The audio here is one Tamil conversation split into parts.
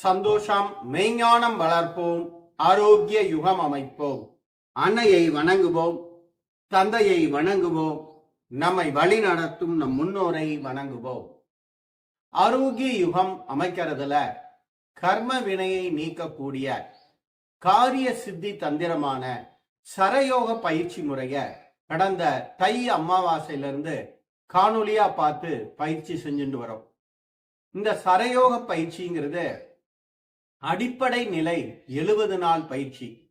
சந்தோஷம் மெய்ஞானம் வளர்ப்போம் ஆரோக்கிய யுகம் அமைப்போம். அன்னையை வணங்குவோம் தந்தையை வணங்குவோம் நம்மை வழி நடத்தும் நம் முன்னோரை வணங்குவோம். ஆரோக்கிய யுகம் அமைக்கிறதுல கர்ம வினையை நீக்கக்கூடிய காரிய சித்தி தந்திரமான சரயோக பயிற்சி முறைய கடந்த தை அமாவாசையிலிருந்து காணொலியா பார்த்து பயிற்சி செஞ்சுட்டு வரோம். இந்த சரயோக பயிற்சிங்கிறது அடிப்படை நிலை எழுபது நாள் பயிற்சி.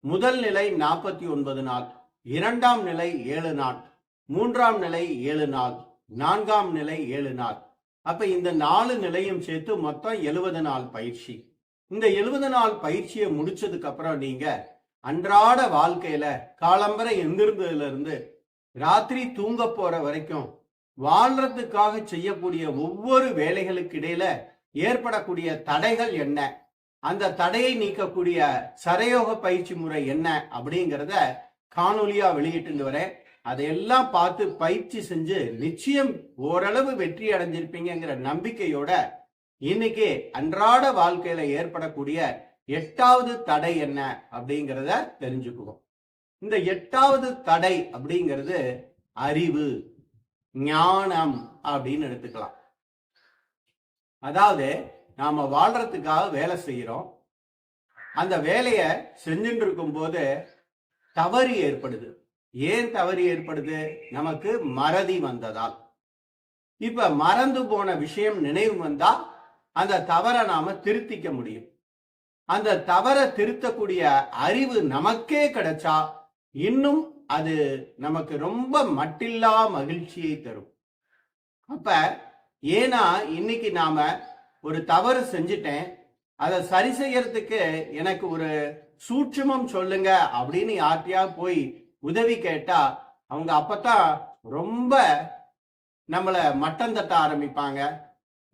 முதல் நிலை நாற்பத்தி ஒன்பது நாள். இரண்டாம் நிலை ஏழு நாள். மூன்றாம் நிலை ஏழு நாள். நான்காம் நிலை ஏழு நாள். அப்ப இந்த நாலு நிலையும் சேர்த்து மொத்தம் எழுபது நாள் பயிற்சி. இந்த எழுபது நாள் பயிற்சியை முடிச்சதுக்கு அப்புறம் நீங்க அன்றாட வாழ்க்கையில காலம்பரை எந்திருந்ததுல இருந்து ராத்திரி தூங்க போற வரைக்கும் வாழ்றதுக்காக செய்யக்கூடிய ஒவ்வொரு வேலைகளுக்கு இடையில ஏற்படக்கூடிய தடைகள் என்ன? அந்த தடையை நீக்கக்கூடிய சரயோக பயிற்சி முறை என்ன அப்படிங்கிறத காணொலியா வெளியிட்டு வரேன். அதையெல்லாம் பார்த்து பயிற்சி செஞ்சு நிச்சயம் ஓரளவு வெற்றி அடைஞ்சிருப்பீங்கிற நம்பிக்கையோட இன்னைக்கு அன்றாட வாழ்க்கையில ஏற்படக்கூடிய எட்டாவது தடை என்ன அப்படிங்கிறத தெரிஞ்சுக்குவோம். இந்த எட்டாவது தடை அப்படிங்கிறது அறிவு ஞானம் அப்படின்னு எடுத்துக்கலாம். அதாவது நாம வாழ்றதுக்காக வேலை செய்கிறோம் அந்த வேலையை செஞ்சுட்டு இருக்கும் போது தவறு ஏற்படுது. ஏன் தவறு ஏற்படுது? நமக்கு மறதி வந்ததால். இப்ப மறந்து போன விஷயம் நினைவு வந்தா அந்த தவறை நாம திருத்திக்க முடியும். அந்த தவறை திருத்தக்கூடிய அறிவு நமக்கே கிடைச்சா இன்னும் அது நமக்கு ரொம்ப மட்டில்லா மகிழ்ச்சியை தரும். அப்ப ஏன்னா இன்னைக்கு நாம ஒரு தவறு செஞ்சுட்டேன். அதை சரி செய்யறதுக்கு எனக்கு ஒரு சூட்சுமம் சொல்லுங்க அப்படின்னு யார்கிட்டயா போய் உதவி கேட்டா அவங்க அப்பத்தான் ரொம்ப நம்மளை மட்டம் தட்ட ஆரம்பிப்பாங்க.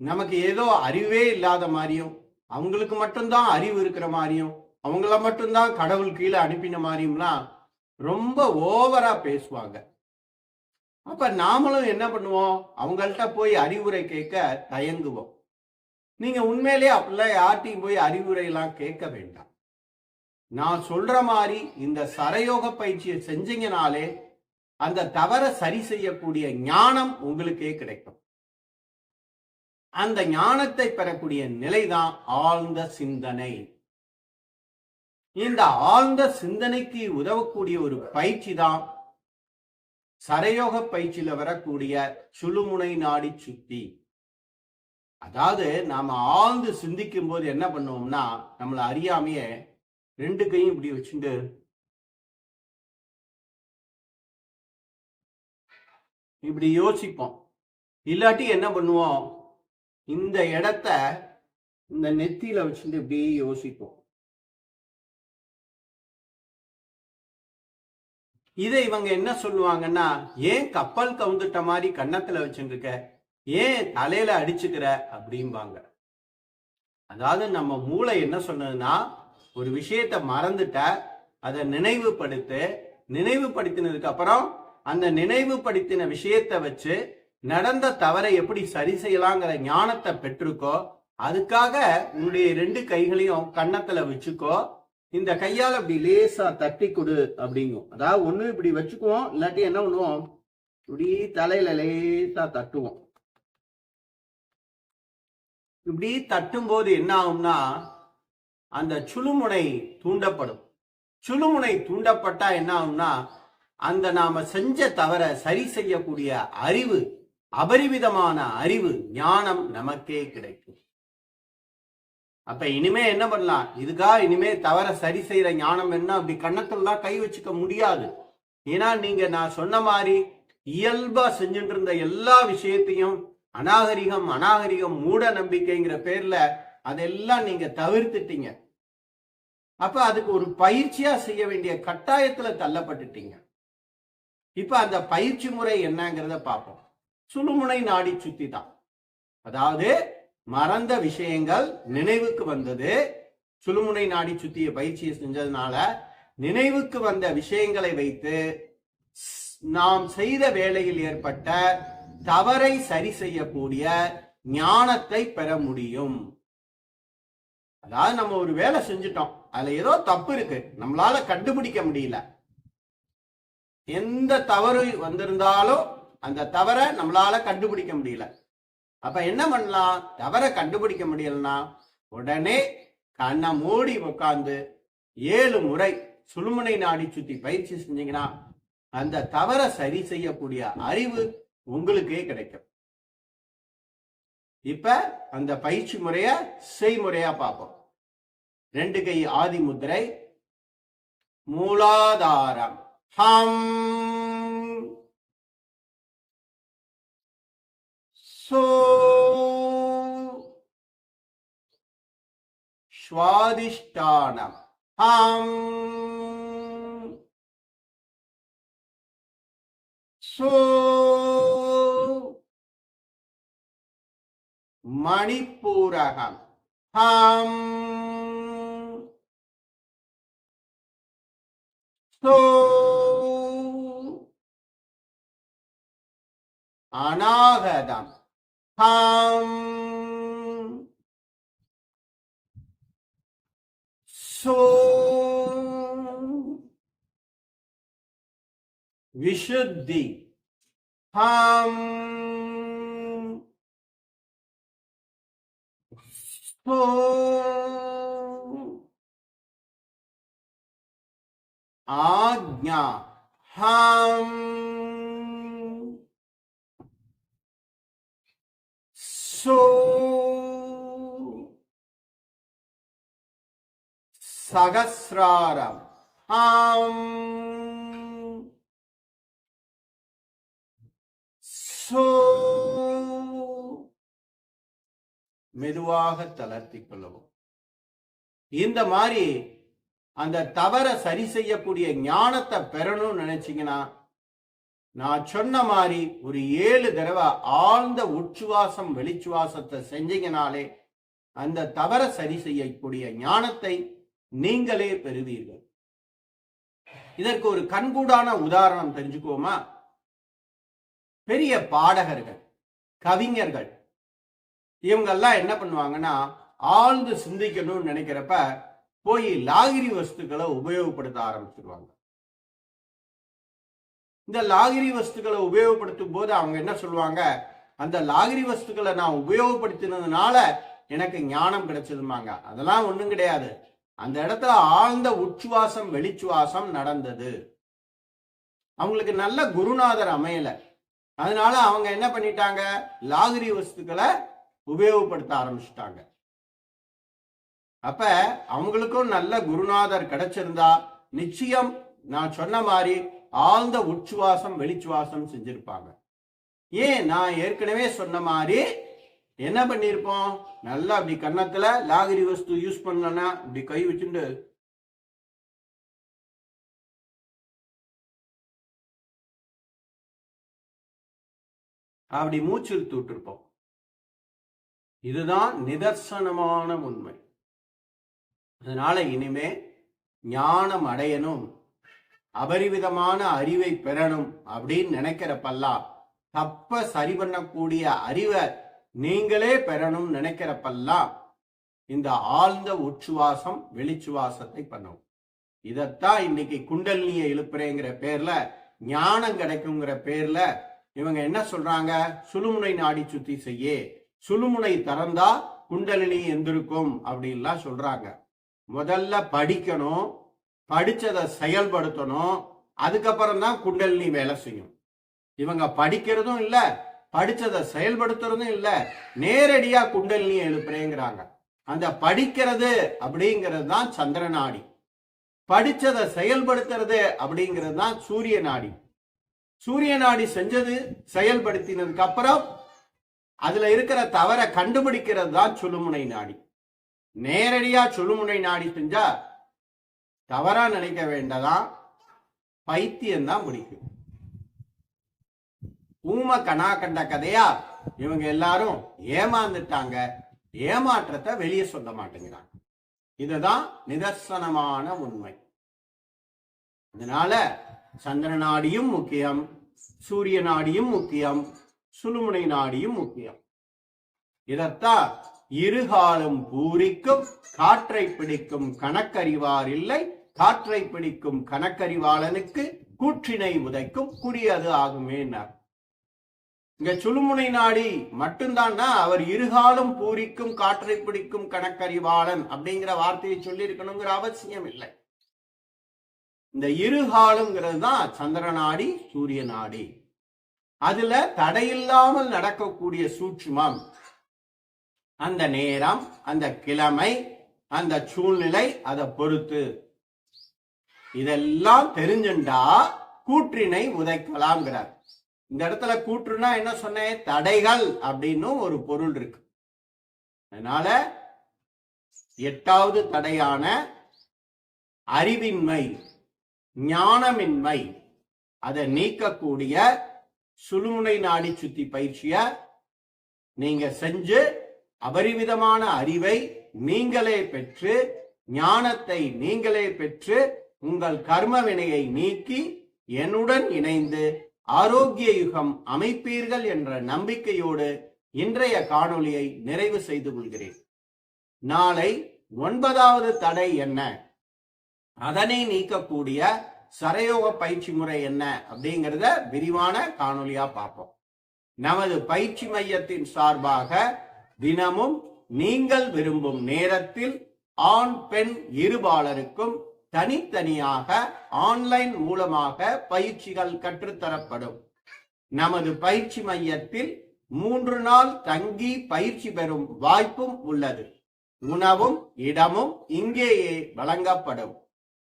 நமக்கு ஏதோ அறிவே இல்லாத மாதிரியும் அவங்களுக்கு மட்டும்தான் அறிவு இருக்கிற மாதிரியும் அவங்கள மட்டும்தான் கடவுள் கீழே அனுப்பின மாதிரியும்லாம் ரொம்ப ஓவரா பேசுவாங்க. அப்ப நாமளும் என்ன பண்ணுவோம்? அவங்கள்ட்ட போய் அறிவுரை கேட்க தயங்குவோம். நீங்க உண்மையிலேயே அப்படிலாம் யார்ட்டையும் போய் அறிவுரை எல்லாம் கேட்க வேண்டாம். நான் சொல்ற மாதிரி இந்த சரயோக பயிற்சியை செஞ்சீங்கனாலே அந்த தவறை சரி செய்யக்கூடிய ஞானம் உங்களுக்கே கிடைக்கும். அந்த ஞானத்தை பெறக்கூடிய நிலைதான் ஆழ்ந்த சிந்தனை. இந்த ஆழ்ந்த சிந்தனைக்கு உதவக்கூடிய ஒரு பயிற்சி தான் சரயோக பயிற்சியில வரக்கூடிய சுழுமுனை நாடி சுத்தி. அதாவது நாம ஆழ்ந்து சிந்திக்கும் போது என்ன பண்ணுவோம்னா நம்மளை அறியாமையே ரெண்டு கையும் இப்படி வச்சுட்டு இப்படி யோசிப்போம். இல்லாட்டி என்ன பண்ணுவோம்? இந்த இடத்த இந்த நெத்தியில வச்சுட்டு இப்படி யோசிப்போம். இதை இவங்க என்ன சொல்லுவாங்கன்னா ஏன் கப்பல் கவுந்துட்ட மாதிரி கன்னத்துல வச்சுருக்க ஏன் தலையில அடிச்சுக்கிற அப்படிம்பாங்க. அதாவது நம்ம மூளை என்ன சொன்னதுன்னா ஒரு விஷயத்த மறந்துட்ட அதை நினைவுபடுத்து நினைவுபடுத்தினதுக்கு அப்புறம் அந்த நினைவுபடுத்தின விஷயத்தை வச்சு நடந்த தவறை எப்படி சரி செய்யலாங்கிற ஞானத்தை பெற்றுக்கோ அதுக்காக உன்னுடைய ரெண்டு கைகளையும் கன்னத்துல வச்சுக்கோ இந்த கையால் அப்படி லேசா தட்டி கொடு அப்படிங்கும். அதாவது ஒண்ணு இப்படி வச்சுக்குவோம் இல்லாட்டி என்ன பண்ணுவோம்? இப்படி தலையில லேசா தட்டுவோம். இப்படி தட்டும் போது என்ன ஆகும்னா அந்த சுழுமுனை தூண்டப்படும். சுழுமுனை தூண்டப்பட்டா என்ன ஆகும்னா அந்த நாம செஞ்ச தவற சரி செய்யக்கூடிய அறிவு அபரிவிதமான அறிவு ஞானம் நமக்கே கிடைக்கும். அப்ப இனிமே என்ன பண்ணலாம்? இதுக்கா இனிமே தவற சரி செய்யற ஞானம் என்ன? அப்படி கண்ணத்துலாம் கை வச்சுக்க முடியாது. ஏன்னா நீங்க நான் சொன்ன மாதிரி இயல்பா செஞ்சுட்டு இருந்த எல்லா விஷயத்தையும் அநாகரிகம் அநாகரிகம் மூட நம்பிக்கைங்கிற பேர்ல அதெல்லாம் நீங்க தவிர்த்துட்டீங்க. அப்ப அதுக்கு ஒரு பயிற்சியா செய்ய வேண்டிய கட்டாயத்துல தள்ளப்பட்டுட்டீங்க. இப்ப அந்த பயிற்சி முறை என்னங்கிறத பார்ப்போம். சுழுமுனை நாடி சுத்தி தான். அதாவது மறந்த விஷயங்கள் நினைவுக்கு வந்தது. சுழுமுனை நாடி சுத்திய பயிற்சியை செஞ்சதுனால நினைவுக்கு வந்த விஷயங்களை வைத்து நாம் செய்த வேலையில் ஏற்பட்ட தவறை சரி செய்யக்கூடிய ஞானத்தை பெற முடியும். அதாவது நம்ம ஒரு வேலை செஞ்சுட்டோம். அதுல ஏதோ தப்பு இருக்கு. நம்மளால கண்டுபிடிக்க முடியல. எந்த தவறு வந்திருந்தாலும் அந்த தவறை நம்மளால கண்டுபிடிக்க முடியல. அப்ப என்ன பண்ணலாம்? தவறை கண்டுபிடிக்க முடியலன்னா உடனே கண்ணை மூடி உட்காந்து ஏழு முறை சுழுமுனை நாடி சுத்தி பயிற்சி செஞ்சீங்கன்னா அந்த தவறை சரி செய்யக்கூடிய அறிவு உங்களுக்கே கிடைக்கும். இப்ப அந்த பயிற்சி முறைய செய்முறையா பார்ப்போம். ரெண்டு கை ஆதி முதிரை மூலாதாரம். ஹம். சோ. ஸ்வாதிஷ்டானம். ஹம். சோ. मणिपुरः। सो। अनागदम् हाम् सो। विशुद्धि। हाम् சோ ஆக்ஞா ஹம் சோ சகசிராரம் ஹம் சோ மெதுவாக தளர்த்தி கொள்ளவும். இந்த மாதிரி அந்த தவறை சரி செய்யக்கூடிய ஞானத்தை பெறணும்னு நினைச்சீங்கன்னா நான் சொன்ன மாதிரி ஒரு ஏழு தடவை ஆழ்ந்த உச்சுவாசம் வெளிச்சுவாசத்தை செஞ்சீங்கனாலே அந்த தவறை சரி செய்யக்கூடிய ஞானத்தை நீங்களே பெறுவீர்கள். இதற்கு ஒரு கண்கூடான உதாரணம் தெரிஞ்சுக்குவோமா? பெரிய பாடகர்கள் கவிஞர்கள் இவங்கெல்லாம் என்ன பண்ணுவாங்கன்னா ஆழ்ந்து சிந்திக்கணும்னு நினைக்கிறப்ப போய் லாகிரி வஸ்துக்களை உபயோகப்படுத்த ஆரம்பிச்சிருவாங்க. இந்த லாகிரி வஸ்துக்களை உபயோகப்படுத்தும் போது அவங்க என்ன சொல்லுவாங்க அந்த லாகிரி வஸ்துக்களை நான் உபயோகப்படுத்தினதுனால எனக்கு ஞானம் கிடைச்சதுமாங்க அதெல்லாம் ஒண்ணும் கிடையாது. அந்த இடத்துல ஆழ்ந்த உச்சுவாசம் வெளிச்சுவாசம் நடந்தது. அவங்களுக்கு நல்ல குருநாதர் அமையல. அதனால அவங்க என்ன பண்ணிட்டாங்க லாகிரி வஸ்துக்களை உபயோகப்படுத்த ஆரம்பிச்சிட்டாங்க. அப்ப அவங்களுக்கும் நல்ல குருநாதர் கிடைச்சிருந்தா நிச்சயம் நான் சொன்ன மாதிரி ஆழ்ந்த உச்சுவாசம் வெளிச்சுவாசம் செஞ்சிருப்பாங்க. ஏன்? நான் ஏற்கனவே சொன்ன மாதிரி என்ன பண்ணிருப்போம்? நல்லா அப்படி கன்னத்துல லாகிரி வஸ்து யூஸ் பண்ணலன்னா இப்படி கை வச்சுட்டு அப்படி மூச்சு இழுத்து விட்டுருப்போம் இதுதான் நிதர்சனமான உண்மை. அதனால இனிமே ஞானம் அடையணும் அபரிவிதமான அறிவை பெறணும் அப்படின்னு நினைக்கிறப்பெல்லாம் தப்ப சரி பண்ணக்கூடிய அறிவை நீங்களே பெறணும் நினைக்கிறப்பெல்லாம் இந்த ஆழ்ந்த உச்சுவாசம் வெளிச்சுவாசத்தை பண்ணணும் இதத்தான் இன்னைக்கு குண்டலினியை எழுப்புறேங்கிற பேர்ல ஞானம் கிடைக்குங்கிற பேர்ல இவங்க என்ன சொல்றாங்க? சுழுமுனை நாடி சுத்தி செய்ய சுழுமுனை திறந்தா குண்டலினி எந்திருக்கும் அப்படின்லாம் சொல்றாங்க. முதல்ல படிக்கணும் படிச்சதை செயல்படுத்தணும் அதுக்கப்புறம் தான் குண்டலினி வேலை செய்யும். இவங்க படிக்கிறதும் இல்ல படிச்சதை செயல்படுத்துறதும் இல்ல நேரடியா குண்டலினியை எழுப்புறேங்கிறாங்க. அந்த படிக்கிறது அப்படிங்கிறது தான் சந்திர நாடி. படிச்சதை செயல்படுத்துறது அப்படிங்கிறது தான் சூரிய நாடி. சூரிய நாடி செஞ்சது செயல்படுத்தினதுக்கு அப்புறம் அதுல இருக்கிற தவறை கண்டுபிடிக்கிறது தான் சுழுமுனை நாடி. நேரடியா சுழுமுனை நாடி செஞ்சா தவறா நினைக்க வேண்டதான் பைத்தியம் தான் முடிக்கும் ஊம கனா கண்ட கதையா? இவங்க எல்லாரும் ஏமாந்துட்டாங்க. ஏமாற்றத்தை வெளியே சொல்ல மாட்டேங்கிறாங்க. இதுதான் நிதர்சனமான உண்மை. அதனால சந்திர நாடியும் முக்கியம் சூரிய நாடியும் முக்கியம் சுழுமுனை நாடியும் முக்கியம். இதத்தான் இருகாலும் பூரிக்கும் காற்றை பிடிக்கும் கணக்கறிவார் இல்லை காற்றை பிடிக்கும் கணக்கறிவாளனுக்கு கூற்றினை உதைக்கும் குடியது ஆகுமேனார் இங்க சுழுமுனை நாடி மட்டும்தான்னா அவர் இருகாலும் பூரிக்கும் காற்றை பிடிக்கும் கணக்கறிவாளன் அப்படிங்கிற வார்த்தையை சொல்லி இருக்கணுங்கிற அவசியம் இல்லை. இந்த இருகாலுங்கிறது தான் சந்திர நாடி சூரிய நாடி அதுல தடையில்லாமல் நடக்கக்கூடிய சூட்சுமம். அந்த நேரம் அந்த கிழமை அந்த சூழ்நிலை அதை பொறுத்து. இதெல்லாம் தெரிஞ்சுண்டா கூற்றினை உதைக்கலாம்ங்கிறார். இந்த இடத்துல கூற்றுனா என்ன சொன்னேன் தடைகள் அப்படின்னு ஒரு பொருள் இருக்கு. அதனால எட்டாவது தடையான அறிவின்மை ஞானமின்மை அதை நீக்கக்கூடிய சுழுமுனை நாடி சுத்தி பயிற்சிய நீங்க செஞ்சு அபரிவிதமான அறிவை நீங்களே பெற்று ஞானத்தை நீங்களே பெற்று உங்கள் கர்ம வினையை நீக்கி என்னுடன் இணைந்து ஆரோக்கிய யுகம் அமைப்பீர்கள் என்ற நம்பிக்கையோடு இன்றைய காணொளியை நிறைவு செய்து கொள்கிறேன். நாளை ஒன்பதாவது தடை என்ன? அதனை நீக்கக்கூடிய சரயோக பயிற்சி முறை என்ன அப்படிங்கிறத விரிவான காணொலியா பார்ப்போம். நமது பயிற்சி மையத்தின் சார்பாக தினமும் நீங்கள் விரும்பும் நேரத்தில் ஆண் பெண் இருபாலருக்கும் தனித்தனியாக ஆன்லைன் மூலமாக பயிற்சிகள் கற்றுத்தரப்படும். நமது பயிற்சி மையத்தில் மூன்று நாள் தங்கி பயிற்சி பெறும் வாய்ப்பும் உள்ளது. உணவும் இடமும் இங்கேயே வழங்கப்படும்.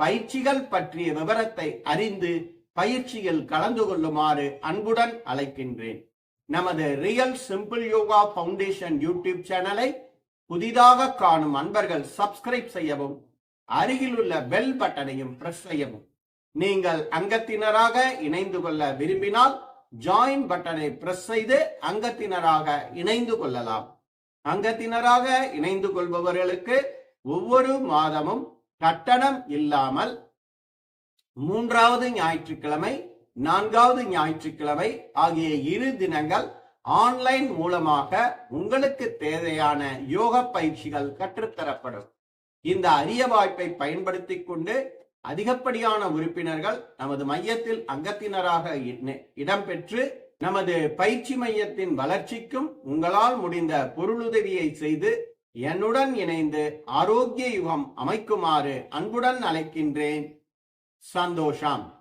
பயிற்சிகள் பற்றிய விவரத்தை அறிந்து பயிற்சியில் கலந்து கொள்ளுமாறு அன்புடன் அழைக்கின்றேன். நமது real simple yoga foundation YouTube சேனலை புதிதாக காணும் அன்பர்கள் சப்ஸ்கிரைப் செய்யவும் அருகிலுள்ள பெல் பட்டனையும் பிரஸ் செய்யவும். நீங்கள் அங்கத்தினராக இணைந்து கொள்ள விரும்பினால் ஜாயின் பட்டனை பிரஸ் செய்து அங்கத்தினராக இணைந்து கொள்ளலாம். அங்கத்தினராக இணைந்து கொள்பவர்களுக்கு ஒவ்வொரு மாதமும் கட்டணம் இல்லாமல் மூன்றாவது ஞாயிற்றுக்கிழமை நான்காவது ஞாயிற்றுக்கிழமை ஆகிய இரு தினங்கள் ஆன்லைன் மூலமாக உங்களுக்கு தேவையான யோக பயிற்சிகள் கற்றுத்தரப்படும். இந்த அரிய வாய்ப்பை பயன்படுத்தி கொண்டு அதிகப்படியான உறுப்பினர்கள் நமது மையத்தில் அங்கத்தினராக இடம்பெற்று நமது பயிற்சி மையத்தின் வளர்ச்சிக்கும் உங்களால் முடிந்த பொருளுதவியை செய்து என்னுடன் இணைந்து ஆரோக்கிய யுகம் அமைக்குமாறு அன்புடன் அழைக்கின்றேன். சந்தோஷம்.